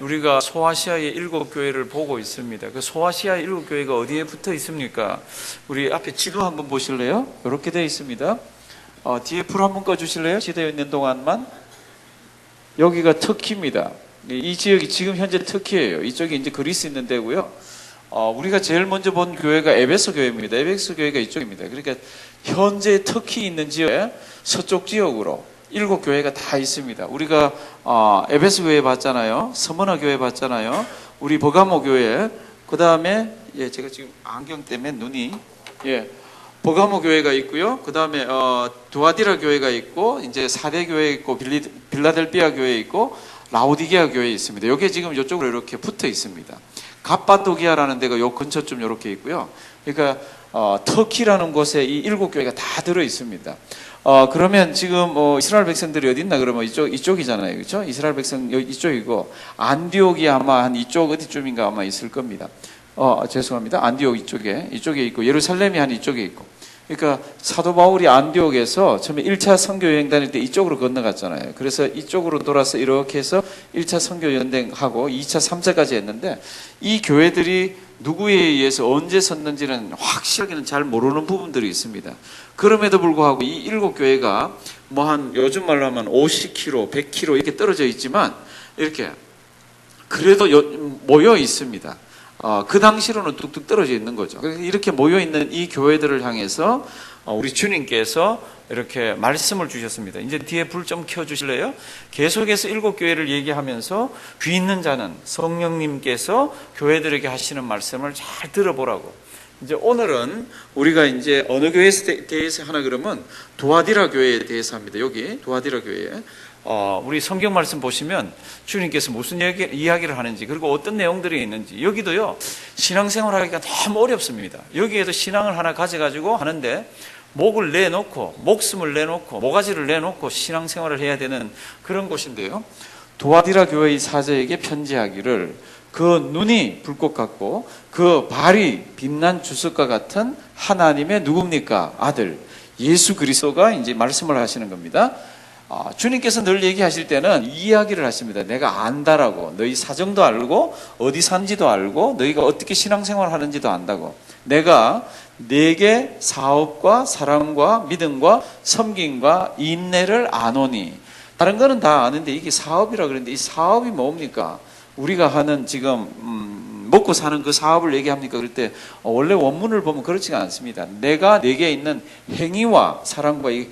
우리가 소아시아의 일곱 교회를 보고 있습니다. 그 소아시아 일곱 교회가 어디에 붙어 있습니까? 우리 앞에 지도 한번 보실래요? 이렇게 되어 있습니다. 어, 뒤에 불 한번 꺼주실래요? 지도에 있는 동안만. 여기가 터키입니다. 이- 이 지역이 지금 현재 터키예요. 이쪽에 이제 그리스 있는 데고요. 어, 우리가 제일 먼저 본 교회가 에베소 교회입니다. 에베소 교회가 이쪽입니다. 그러니까 현재 터키 있는 지역에 서쪽 지역으로 일곱 교회가 다 있습니다. 우리가 어, 에베소 교회 봤잖아요. 서머나 교회 봤잖아요. 우리 버가모 교회. 그 다음에 예, 제가 지금 안경 때문에 눈이 예. 버가모 교회가 있고요. 그 다음에 어, 두아디라 교회가 있고 이제 사대 교회 있고 빌리, 빌라델비아 교회 있고 라오디게아 교회 있습니다. 여기 지금 이쪽으로 이렇게 붙어 있습니다. 갑바도기아라는 데가 요 근처쯤 이렇게 있고요. 그러니까 어, 터키라는 곳에 이 일곱 교회가 다 들어 있습니다. 어, 그러면 지금 뭐 이스라엘 백성들이 어디 있나 그러면 이쪽 이쪽이잖아요, 그렇죠? 이스라엘 백성 이쪽이고 안디옥이 아마 한 이쪽 어디쯤인가 아마 있을 겁니다. 어, 죄송합니다. 안디옥 이쪽에 이쪽에 있고 예루살렘이 한 이쪽에 있고. 그러니까 사도 바울이 안디옥에서 처음에 1차 선교 여행 다닐 때 이쪽으로 건너갔잖아요. 그래서 이쪽으로 돌아서 이렇게 해서 1차 선교 여행하고 2차, 3차까지 했는데 이 교회들이 누구에 의해서 언제 섰는지는 확실하게는 잘 모르는 부분들이 있습니다. 그럼에도 불구하고 이 일곱 교회가 뭐 한 요즘 말로 하면 50km, 100km 이렇게 떨어져 있지만 이렇게 그래도 여- 모여 있습니다. 어, 그 당시로는 뚝뚝 떨어져 있는 거죠. 이렇게 모여 있는 이 교회들을 향해서 어, 우리 주님께서 이렇게 말씀을 주셨습니다. 이제 뒤에 불 좀 켜 주실래요? 계속해서 일곱 교회를 얘기하면서 귀 있는 자는 성령님께서 교회들에게 하시는 말씀을 잘 들어보라고. 이제 오늘은 우리가 이제 어느 교회에 대해서 하나 그러면 도아디라 교회에 대해서 합니다. 여기 도아디라 교회. 어, 우리 성경 말씀 보시면 주님께서 무슨 얘기, 이야기를 하는지 그리고 어떤 내용들이 있는지 여기도요 신앙생활 하기가 너무 어렵습니다. 여기에도 신앙을 하나 가져가지고 하는데 목을 내놓고 목숨을 내놓고 모가지를 내놓고 신앙생활을 해야 되는 그런 곳인데요. 도아디라 교회의 사제에게 편지하기를 그 눈이 불꽃 같고 그 발이 빛난 주석과 같은 하나님의 누굽니까 아들 예수 그리스도가 이제 말씀을 하시는 겁니다. 아, 주님께서 늘 얘기하실 때는 이 이야기를 하십니다. 내가 안다라고 너희 사정도 알고 어디 산지도 알고 너희가 어떻게 신앙생활 하는지도 안다고 내가 내게 사업과 사랑과 믿음과 섬김과 인내를 아노니 다른 거는 다 아는데 이게 사업이라 그러는데 이 사업이 뭡니까? 우리가 하는 지금 음, 먹고 사는 그 사업을 얘기합니까? 그럴 때 어, 원래 원문을 보면 그렇지가 않습니다. 내가 내게 있는 행위와 사랑과 이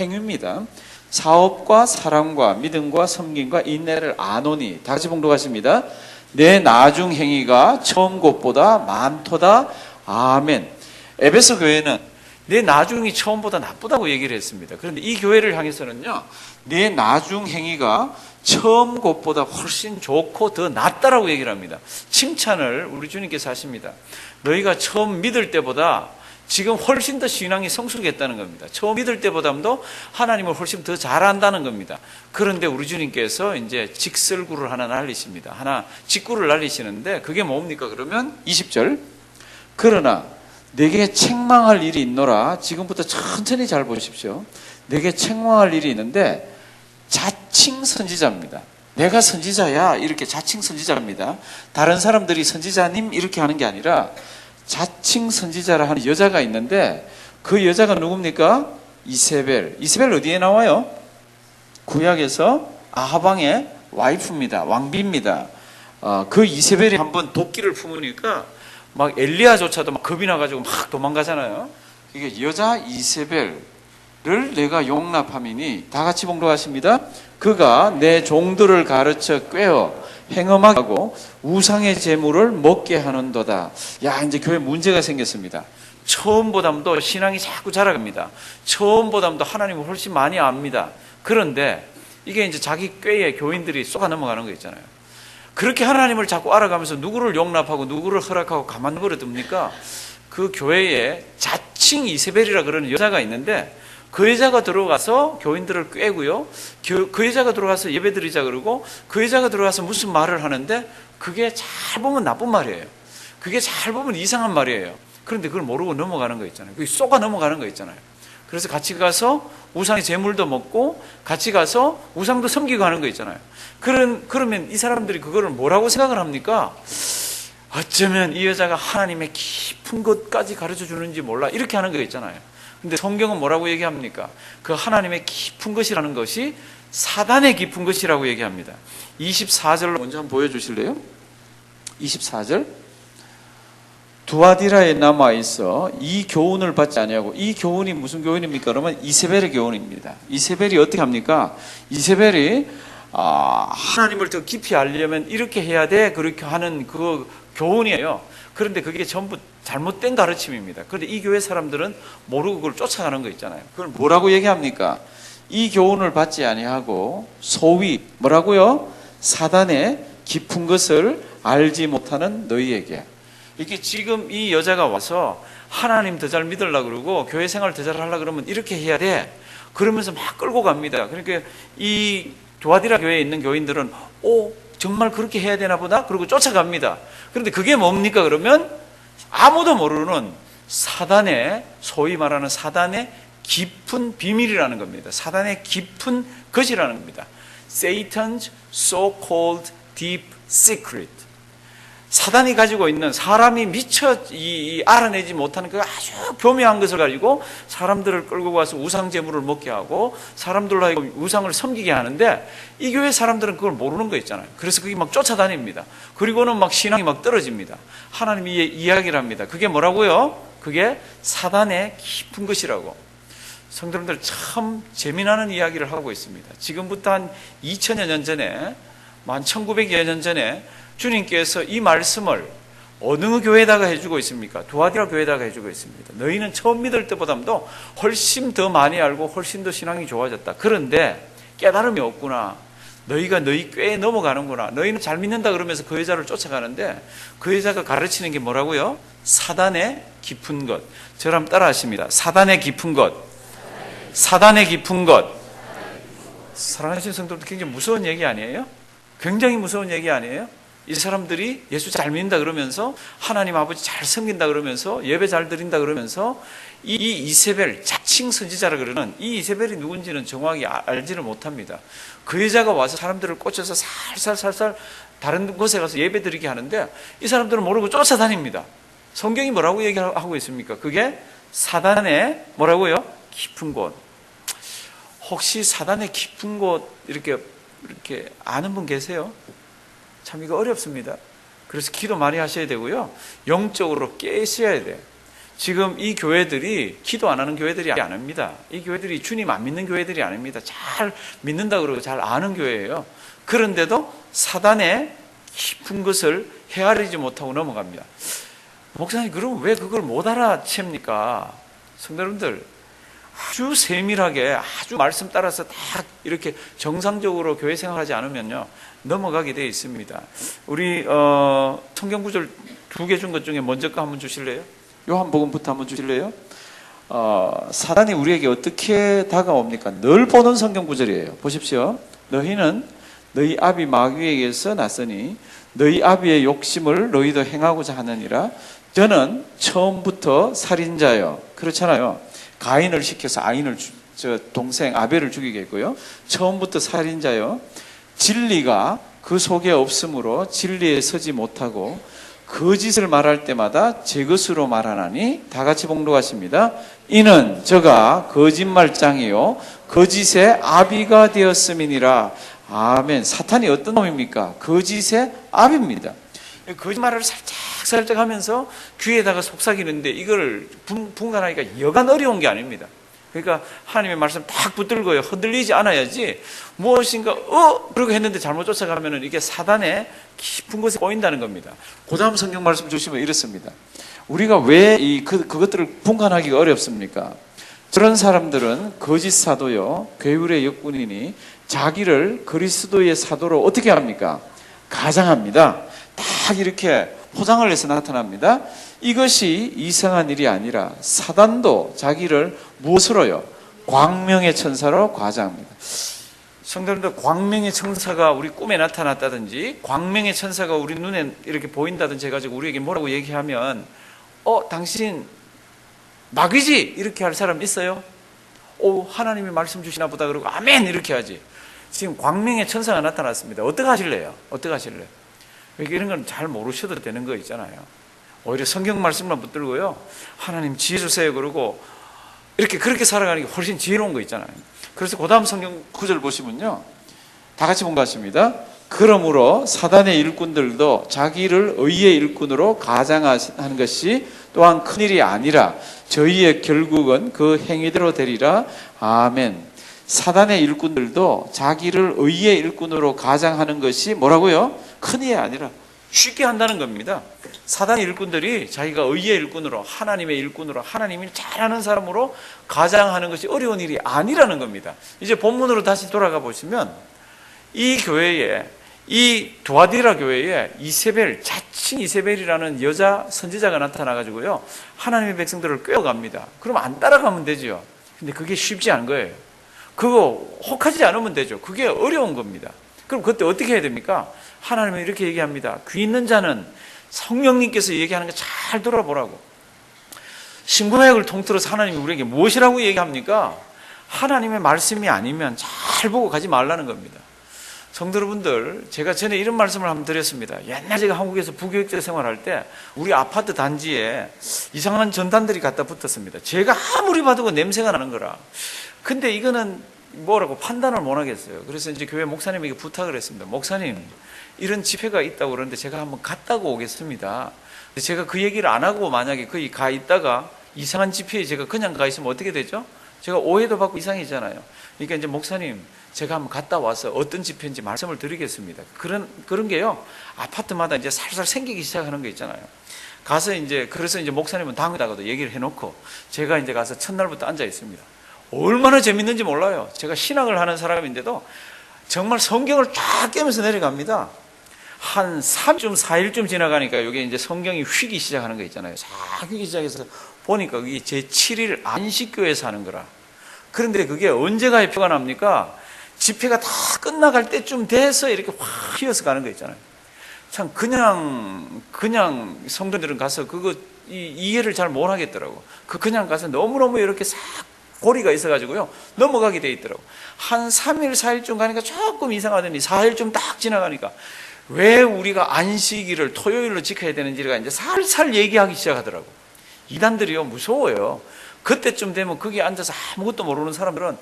행위입니다. 사업과 사랑과 믿음과 섬김과 인내를 아노니 다 같이 봉독하십니다. 내 나중 행위가 처음 것보다 많도다. 아멘. 에베소 교회는 내 나중이 처음보다 나쁘다고 얘기를 했습니다. 그런데 이 교회를 향해서는요, 내 나중 행위가 처음 것보다 훨씬 좋고 더 낫다라고 얘기를 합니다. 칭찬을 우리 주님께서 하십니다. 너희가 처음 믿을 때보다 지금 훨씬 더 신앙이 성숙했다는 겁니다. 처음 믿을 때보다도 하나님을 훨씬 더 잘한다는 겁니다. 그런데 우리 주님께서 이제 직설구를 하나 날리십니다. 하나 직구를 날리시는데 그게 뭡니까? 그러면 20절. 그러나 내게 책망할 일이 있노라. 지금부터 천천히 잘 보십시오. 내게 책망할 일이 있는데 자칭 선지자입니다. 내가 선지자야. 이렇게 자칭 선지자입니다. 다른 사람들이 선지자님 이렇게 하는 게 아니라 자칭 선지자라 하는 여자가 있는데 그 여자가 누굽니까? 이세벨. 이세벨 어디에 나와요? 구약에서 아하방의 와이프입니다. 왕비입니다. 어, 그 이세벨이 한번 도끼를 품으니까 막 엘리야조차도 막 겁이 나가지고 막 도망가잖아요. 이게 여자 이세벨 을 내가 용납함이니 다 같이 봉독하십니다. 그가 내 종들을 가르쳐 꿰어 행음하게 하고 우상의 재물을 먹게 하는도다. 야 이제 교회 문제가 생겼습니다. 처음보다도 신앙이 자꾸 자라갑니다. 처음보다도 하나님을 훨씬 많이 압니다. 그런데 이게 이제 자기 꾀에 교인들이 쏘가 넘어가는 거 있잖아요. 그렇게 하나님을 자꾸 알아가면서 누구를 용납하고 누구를 허락하고 가만 버려둡니까? 그 교회에 자칭 이세벨이라 그러는 여자가 있는데 그 여자가 들어가서 교인들을 꿰고요. 교- 그 여자가 들어가서 예배 드리자 그러고 그 여자가 들어가서 무슨 말을 하는데 그게 잘 보면 나쁜 말이에요. 그게 잘 보면 이상한 말이에요. 그런데 그걸 모르고 넘어가는 거 있잖아요. 그게 쏘가 넘어가는 거 있잖아요. 그래서 같이 가서 우상의 재물도 먹고 같이 가서 우상도 섬기고 하는 거 있잖아요. 그런 그러면 이 사람들이 그거를 뭐라고 생각을 합니까? 어쩌면 이 여자가 하나님의 깊은 것까지 가르쳐 주는지 몰라 이렇게 하는 거 있잖아요. 근데 성경은 뭐라고 얘기합니까? 그 하나님의 깊은 것이라는 것이 사단의 깊은 것이라고 얘기합니다. 24절로 먼저 한번 보여주실래요? 24절. 두아디라에 남아 있어 이 교훈을 받지 아니하고 이 교훈이 무슨 교훈입니까? 그러면 이세벨의 교훈입니다. 이세벨이 어떻게 합니까? 이세벨이 아, 하나님을 더 깊이 알려면 이렇게 해야 돼 그렇게 하는 그 교훈이에요. 그런데 그게 전부 잘못된 가르침입니다. 그런데 이 교회 사람들은 모르고 그걸 쫓아가는 거 있잖아요. 그걸 뭐라고 얘기합니까? 이 교훈을 받지 아니하고 소위 뭐라고요? 사단의 깊은 것을 알지 못하는 너희에게 이게 지금 이 여자가 와서 하나님 더 잘 믿으려 그러고 교회 생활 더 잘 하려 그러면 이렇게 해야 돼. 그러면서 막 끌고 갑니다. 그러니까 이 조아디라 교회에 있는 교인들은 오 정말 그렇게 해야 되나 보다. 그리고 쫓아갑니다. 그런데 그게 뭡니까 그러면 아무도 모르는 사단의 소위 말하는 사단의 깊은 비밀이라는 겁니다. 사단의 깊은 것이라는 겁니다. Satan's so-called deep secret. 사단이 가지고 있는 사람이 미처 알아내지 못하는 그 아주 교묘한 것을 가지고 사람들을 끌고 가서 우상 제물을 먹게 하고 사람들로 우상을 섬기게 하는데 이 교회 사람들은 그걸 모르는 거 있잖아요. 그래서 그게 막 쫓아다닙니다. 그리고는 막 신앙이 막 떨어집니다. 하나님이 이야기를 합니다. 그게 뭐라고요? 그게 사단의 깊은 것이라고. 성도님들 참 재미나는 이야기를 하고 있습니다. 지금부터 한 2000여 년 전에, 한 1900여 년 전에 주님께서 이 말씀을 어느 교회에다가 해주고 있습니까? 두아디라 교회에다가 해주고 있습니다. 너희는 처음 믿을 때보다도 훨씬 더 많이 알고 훨씬 더 신앙이 좋아졌다. 그런데 깨달음이 없구나. 너희가 너희 꾀에 넘어가는구나. 너희는 잘 믿는다 그러면서 그 여자를 쫓아가는데 그 여자가 가르치는 게 뭐라고요? 사단의 깊은 것. 저랑 따라 하십니다. 사단의 깊은 것. 사단의 깊은 것. 사랑하시는 성도들 굉장히 무서운 얘기 아니에요? 굉장히 무서운 얘기 아니에요? 이 사람들이 예수 잘 믿는다 그러면서 하나님 아버지 잘 섬긴다 그러면서 예배 잘 드린다 그러면서 이, 이 이세벨 자칭 선지자라 그러는 이 이세벨이 누군지는 정확히 아- 알지를 못합니다. 그 여자가 와서 사람들을 꽂혀서 살살 살살 다른 곳에 가서 예배 드리게 하는데 이 사람들은 모르고 쫓아다닙니다. 성경이 뭐라고 얘기하고 있습니까? 그게 사단의 뭐라고요? 깊은 곳. 혹시 사단의 깊은 곳 이렇게 이렇게 아는 분 계세요? 참 이거 어렵습니다. 그래서 기도 많이 하셔야 되고요. 영적으로 깨셔야 돼. 지금 이 교회들이 기도 안 하는 교회들이 아닙니다. 이 교회들이 주님 안 믿는 교회들이 아닙니다. 잘 믿는다 그러고 잘 아는 교회예요. 그런데도 사단의 깊은 것을 헤아리지 못하고 넘어갑니다. 목사님, 그럼 왜 그걸 못 알아챕니까? 성도 여러분들, 아주 세밀하게 아주 말씀 따라서 딱 이렇게 정상적으로 교회 생활하지 않으면요 넘어가게 되어 있습니다. 우리 어, 성경 구절 두 개 준 것 중에 먼저 거 한번 주실래요? 요한복음부터 한번 주실래요? 어, 사단이 우리에게 어떻게 다가옵니까? 늘 보는 성경 구절이에요. 보십시오. 너희는 너희 아비 마귀에게서 났으니 너희 아비의 욕심을 너희도 행하고자 하느니라. 저는 처음부터 살인자요. 그렇잖아요. 가인을 시켜서 아인을 주- 저 동생 아벨을 죽이게 했고요. 처음부터 살인자요. 진리가 그 속에 없으므로 진리에 서지 못하고 거짓을 말할 때마다 제 것으로 말하나니 다 같이 봉독하십니다. 이는 저가 거짓말장이요 거짓의 아비가 되었음이니라. 아멘. 사탄이 어떤 놈입니까? 거짓의 아비입니다. 거짓말을 살짝 살짝 하면서 귀에다가 속삭이는데 이걸 분- 분간하기가 여간 어려운 게 아닙니다. 그러니까 하나님의 말씀 딱 붙들고요. 흔들리지 않아야지 무엇인가 어 그러고 했는데 잘못 쫓아가면은 이게 사단의 깊은 곳에 꼬인다는 겁니다. 그다음 성경 말씀 주시면 이렇습니다. 우리가 왜 이 그, 그것들을 분간하기가 어렵습니까? 저런 사람들은 거짓 사도요, 괴율의 역군이니 자기를 그리스도의 사도로 어떻게 합니까? 가장합니다. 딱 이렇게 포장을 해서 나타납니다. 이것이 이상한 일이 아니라 사단도 자기를 무엇으로요? 광명의 천사로 과장합니다. 성도님들 광명의 천사가 우리 꿈에 나타났다든지 광명의 천사가 우리 눈에 이렇게 보인다든지 해가지고 우리에게 뭐라고 얘기하면 어 당신 마귀지 이렇게 할 사람 있어요? 오 하나님이 말씀 주시나 보다 그러고 아멘 이렇게 하지. 지금 광명의 천사가 나타났습니다. 어떻게 하실래요? 어떻게 하실래요? 이게 이런 건 잘 모르셔도 되는 거 있잖아요. 오히려 성경 말씀만 붙들고요. 하나님 지혜 주세요 그러고 이렇게 그렇게 살아가는 게 훨씬 지혜로운 거 있잖아요. 그래서 그 다음 성경 구절 보시면요. 다 같이 본것 같습니다. 그러므로 사단의 일꾼들도 자기를 의의 일꾼으로 가장하는 것이 또한 큰일이 아니라 저희의 결국은 그 행위대로 되리라. 아멘. 사단의 일꾼들도 자기를 의의 일꾼으로 가장하는 것이 뭐라고요? 큰일이 아니라 쉽게 한다는 겁니다. 사단의 일꾼들이 자기가 의의 일꾼으로 하나님의 일꾼으로 하나님을 잘하는 사람으로 가장하는 것이 어려운 일이 아니라는 겁니다. 이제 본문으로 다시 돌아가 보시면 이 교회에 이 두아디라 교회에 이세벨 자칭 이세벨이라는 여자 선지자가 나타나 가지고요 하나님의 백성들을 꿰어갑니다. 그럼 안 따라가면 되죠. 근데 그게 쉽지 않은 거예요. 그거 혹하지 않으면 되죠. 그게 어려운 겁니다. 그럼 그때 어떻게 해야 됩니까? 하나님은 이렇게 얘기합니다. 귀 있는 자는 성령님께서 얘기하는 거잘 들어보라고. 신구약을 통틀어서 하나님이 우리에게 무엇이라고 얘기합니까? 하나님의 말씀이 아니면 잘 보고 가지 말라는 겁니다. 성도 여러분들, 제가 전에 이런 말씀을 한번 드렸습니다. 옛날 제가 한국에서 부교육자 생활할 때 우리 아파트 단지에 이상한 전단들이 갖다 붙었습니다. 제가 아무리 봐도 그 냄새가 나는 거라. 근데 이거는 뭐라고 판단을 못 하겠어요. 그래서 이제 교회 목사님에게 부탁을 했습니다. 목사님, 이런 집회가 있다고 그러는데 제가 한번 갔다고 오겠습니다. 제가 그 얘기를 안 하고 만약에 거기 가 있다가 이상한 집회에 제가 그냥 가 있으면 어떻게 되죠? 제가 오해도 받고 이상이잖아요. 그러니까 이제 목사님, 제가 한번 갔다 와서 어떤 집회인지 말씀을 드리겠습니다. 그런, 그런 게요, 아파트마다 이제 살살 생기기 시작하는 거 있잖아요. 가서 이제, 그래서 이제 목사님은 당에다가도 얘기를 해놓고, 제가 이제 가서 첫날부터 앉아 있습니다. 얼마나 재밌는지 몰라요. 제가 신앙을 하는 사람인데도 정말 성경을 쫙 깨면서 내려갑니다. 한 3쯤, 4일쯤 지나가니까 이게 이제 성경이 휘기 시작하는 거 있잖아요. 싹 휘기 시작해서 보니까 그게 제 7일 안식교에서 하는 거라. 그런데 그게 언제가 표가 납니까? 집회가 다 끝나갈 때쯤 돼서 이렇게 확 휘어서 가는 거 있잖아요. 참 그냥 그냥 성도들은 가서 그거 이, 이해를 잘 못 하겠더라고. 그 그냥 가서 너무 너무 이렇게 싹 고리가 있어가지고요 넘어가게 돼 있더라고. 한 3일 4일쯤 가니까 조금 이상하더니 4일쯤 딱 지나가니까 왜 우리가 안식일을 토요일로 지켜야 되는지가 이제 살살 얘기하기 시작하더라고. 이단들이요 무서워요. 그때쯤 되면 거기 앉아서 아무것도 모르는 사람들은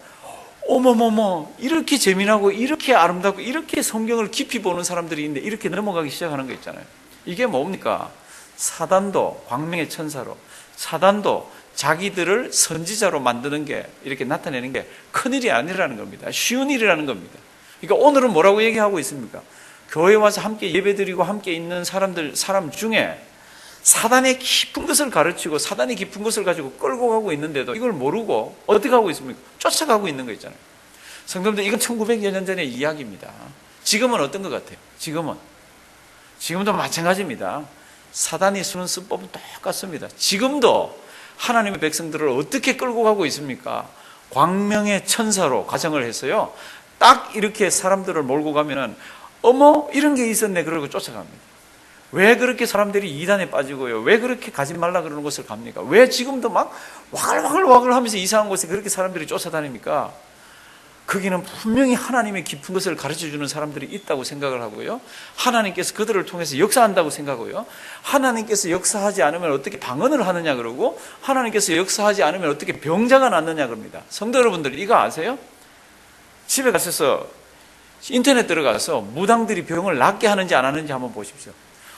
어머머머 이렇게 재미나고 이렇게 아름답고 이렇게 성경을 깊이 보는 사람들이 있는데 이렇게 넘어가기 시작하는 거 있잖아요. 이게 뭡니까? 사단도 광명의 천사로 사단도 자기들을 선지자로 만드는 게 이렇게 나타내는 게 큰일이 아니라는 겁니다. 쉬운 일이라는 겁니다. 그러니까 오늘은 뭐라고 얘기하고 있습니까? 교회 와서 함께 예배드리고 함께 있는 사람들 사람 중에 사단의 깊은 것을 가르치고 사단의 깊은 것을 가지고 끌고 가고 있는데도 이걸 모르고 어떻게 하고 있습니까? 쫓아가고 있는 거 있잖아요. 성도님들 이건 1900여 년 전의 이야기입니다. 지금은 어떤 것 같아요? 지금은 지금도 마찬가지입니다. 사단이 쓰는 수법은 똑같습니다. 지금도 하나님의 백성들을 어떻게 끌고 가고 있습니까? 광명의 천사로 가정을 했어요. 딱 이렇게 사람들을 몰고 가면은 어머 이런 게 있었네 그러고 쫓아갑니다. 왜 그렇게 사람들이 이단에 빠지고요? 왜 그렇게 가지 말라 그러는 곳을 갑니까? 왜 지금도 막 와글와글와글 하면서 이상한 곳에 그렇게 사람들이 쫓아다닙니까? 거기는 분명히 하나님의 깊은 것을 가르쳐 주는 사람들이 있다고 생각을 하고요. 하나님께서 그들을 통해서 역사한다고 생각하고요. 하나님께서 역사하지 않으면 어떻게 방언을 하느냐 그러고 하나님께서 역사하지 않으면 어떻게 병자가 낫느냐 그럽니다. 성도 여러분들 이거 아세요? 집에 가셔서 인터넷 들어가서 무당들이 병을 낫게 하는지 안 하는지 한번 보십시오.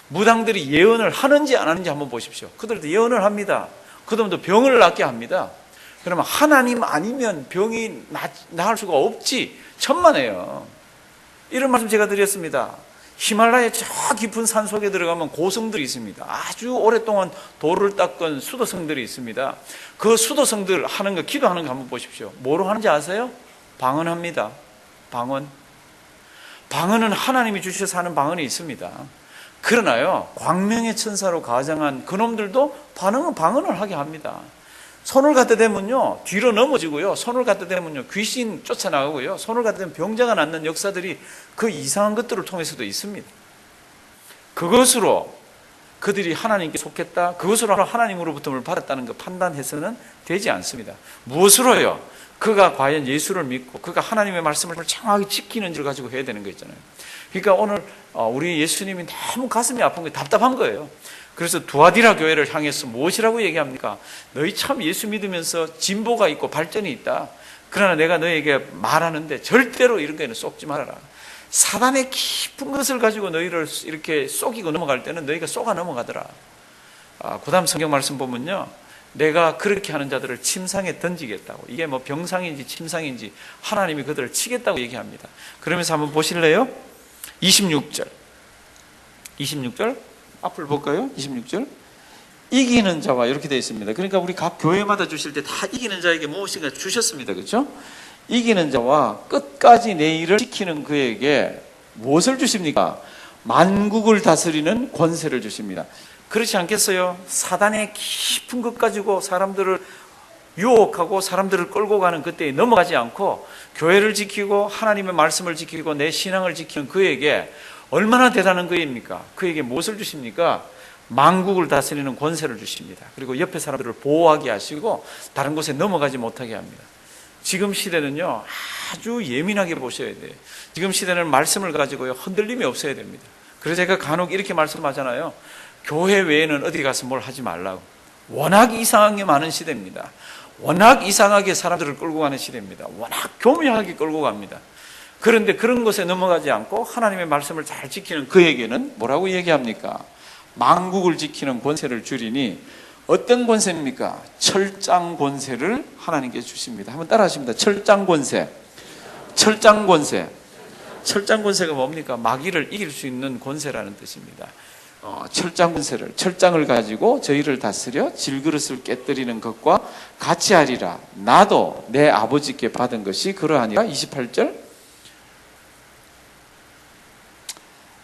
무당들이 예언을 하는지 안 하는지 한번 보십시오. 그들도 예언을 합니다. 그들도 병을 낫게 합니다. 그러면 하나님 아니면 병이 나, 나을 수가 없지. 천만에요. 이런 말씀 제가 드렸습니다. 히말라야 저 깊은 산 속에 들어가면 고성들이 있습니다. 아주 오랫동안 돌을 닦은 수도성들이 있습니다. 그 수도성들 하는 거, 기도하는 거 한번 보십시오. 뭐로 하는지 아세요? 방언합니다. 방언. 방언은 하나님이 주셔서 하는 방언이 있습니다. 그러나요, 광명의 천사로 가장한 그놈들도 반응은 방언을 하게 합니다. 손을 갖다 대면요, 뒤로 넘어지고요, 손을 갖다 대면요, 귀신 쫓아나가고요, 손을 갖다 대면 병자가 낫는 역사들이 그 이상한 것들을 통해서도 있습니다. 그것으로 그들이 하나님께 속했다, 그것으로 하나님으로부터 뭘 받았다는 거 판단해서는 되지 않습니다. 무엇으로요? 그가 과연 예수를 믿고 그가 하나님의 말씀을 정확히 지키는지를 가지고 해야 되는 거 있잖아요. 그러니까 오늘 어, 우리 예수님이 너무 가슴이 아픈 게 답답한 거예요. 그래서 두아디라 교회를 향해서 무엇이라고 얘기합니까? 너희 참 예수 믿으면서 진보가 있고 발전이 있다. 그러나 내가 너에게 말하는데 절대로 이런 거에는 쏙지 말아라. 사단의 깊은 것을 가지고 너희를 이렇게 쏘기고 넘어갈 때는 너희가 쏘가 넘어가더라. 아, 그 다음 성경 말씀 보면요. 내가 그렇게 하는 자들을 침상에 던지겠다고. 이게 뭐 병상인지 침상인지 하나님이 그들을 치겠다고 얘기합니다. 그러면서 한번 보실래요? 26절. 26절. 앞을 볼까요? 26절. 이기는 자와 이렇게 되어 있습니다. 그러니까 우리 각 교회마다 주실 때 다 이기는 자에게 무엇인가 주셨습니다. 그렇죠? 이기는 자와 끝까지 내 일을 지키는 그에게 무엇을 주십니까? 만국을 다스리는 권세를 주십니다. 그렇지 않겠어요? 사단의 깊은 것 가지고 사람들을 유혹하고 사람들을 끌고 가는 그때에 넘어가지 않고 교회를 지키고 하나님의 말씀을 지키고 내 신앙을 지키는 그에게 얼마나 대단한 거입니까? 그에게 무엇을 주십니까? 만국을 다스리는 권세를 주십니다. 그리고 옆에 사람들을 보호하게 하시고 다른 곳에 넘어가지 못하게 합니다. 지금 시대는요, 아주 예민하게 보셔야 돼요. 지금 시대는 말씀을 가지고요, 흔들림이 없어야 됩니다. 그래서 제가 간혹 이렇게 말씀하잖아요. 교회 외에는 어디 가서 뭘 하지 말라고. 워낙 이상한 게 많은 시대입니다. 워낙 이상하게 사람들을 끌고 가는 시대입니다. 워낙 교묘하게 끌고 갑니다. 그런데 그런 것에 넘어가지 않고 하나님의 말씀을 잘 지키는 그에게는 뭐라고 얘기합니까? 망국을 지키는 권세를 주리니 어떤 권세입니까? 철장 권세를 하나님께 주십니다. 한번 따라 하십니다. 철장 권세. 철장 권세. 철장 권세가 뭡니까? 마귀를 이길 수 있는 권세라는 뜻입니다. 어, 철장 권세를 철장을 가지고 저희를 다스려 질그릇을 깨뜨리는 것과 같이 하리라. 나도 내 아버지께 받은 것이 그러하니라. 28절.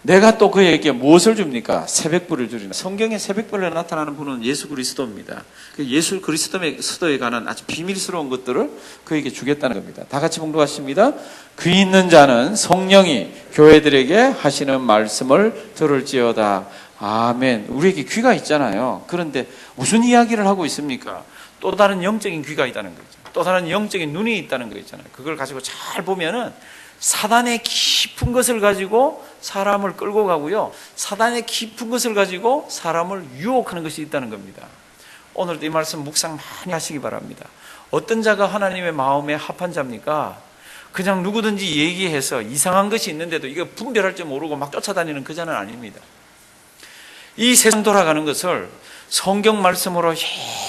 내가 또 그에게 무엇을 줍니까? 새벽불을 주리나. 성경에 새벽불에 나타나는 분은 예수 그리스도입니다. 그 예수 그리스도에 관한 아주 비밀스러운 것들을 그에게 주겠다는 겁니다. 다 같이 봉독하십니다. 귀 있는 자는 성령이 교회들에게 하시는 말씀을 들을지어다. 아멘. 우리에게 귀가 있잖아요. 그런데 무슨 이야기를 하고 있습니까? 또 다른 영적인 귀가 있다는 거죠. 또 다른 영적인 눈이 있다는 거 있잖아요. 그걸 가지고 잘 보면은 사단의 깊은 것을 가지고 사람을 끌고 가고요. 사단의 깊은 것을 가지고 사람을 유혹하는 것이 있다는 겁니다. 오늘도 이 말씀 묵상 많이 하시기 바랍니다. 어떤 자가 하나님의 마음에 합한 자입니까? 그냥 누구든지 얘기해서 이상한 것이 있는데도 이거 분별할 줄 모르고 막 쫓아다니는 그 자는 아닙니다. 이 세상 돌아가는 것을 성경 말씀으로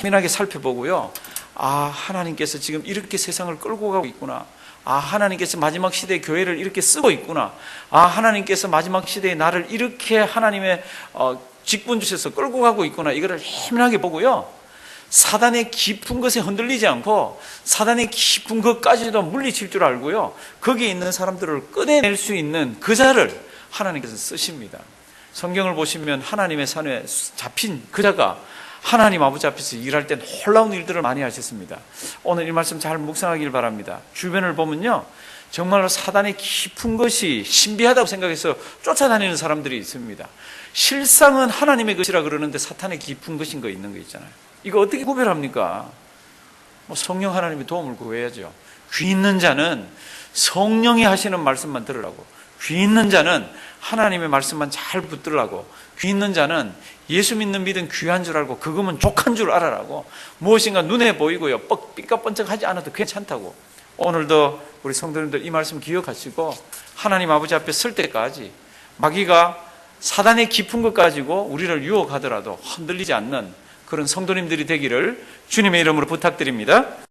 예민하게 살펴보고요. 아, 하나님께서 지금 이렇게 세상을 끌고 가고 있구나. 아, 하나님께서 마지막 시대에 교회를 이렇게 쓰고 있구나. 아, 하나님께서 마지막 시대에 나를 이렇게 하나님의 어, 직분 주셔서 끌고 가고 있구나. 이거를 예민하게 보고요. 사단의 깊은 것에 흔들리지 않고 사단의 깊은 것까지도 물리칠 줄 알고요. 거기에 있는 사람들을 꺼내낼 수 있는 그 자를 하나님께서 쓰십니다. 성경을 보시면 하나님의 산에 잡힌 그자가 하나님 아버지 앞에서 일할 때 놀라운 일들을 많이 하셨습니다. 오늘 이 말씀 잘 묵상하길 바랍니다. 주변을 보면요. 정말로 사단의 깊은 것이 신비하다고 생각해서 쫓아다니는 사람들이 있습니다. 실상은 하나님의 것이라 그러는데 사탄의 깊은 것인 거 있는 거 있잖아요. 이거 어떻게 구별합니까? 뭐 성령 하나님의 도움을 구해야죠. 귀 있는 자는 성령이 하시는 말씀만 들으라고. 귀 있는 자는 하나님의 말씀만 잘 붙들라고. 귀 있는 자는 예수 믿는 믿음 귀한 줄 알고 그거면 족한 줄 알아라고. 무엇인가 눈에 보이고요. 뻑 삐까뻔쩍하지 않아도 괜찮다고. 오늘도 우리 성도님들 이 말씀 기억하시고 하나님 아버지 앞에 설 때까지 마귀가 사단의 깊은 것 가지고 우리를 유혹하더라도 흔들리지 않는 그런 성도님들이 되기를 주님의 이름으로 부탁드립니다.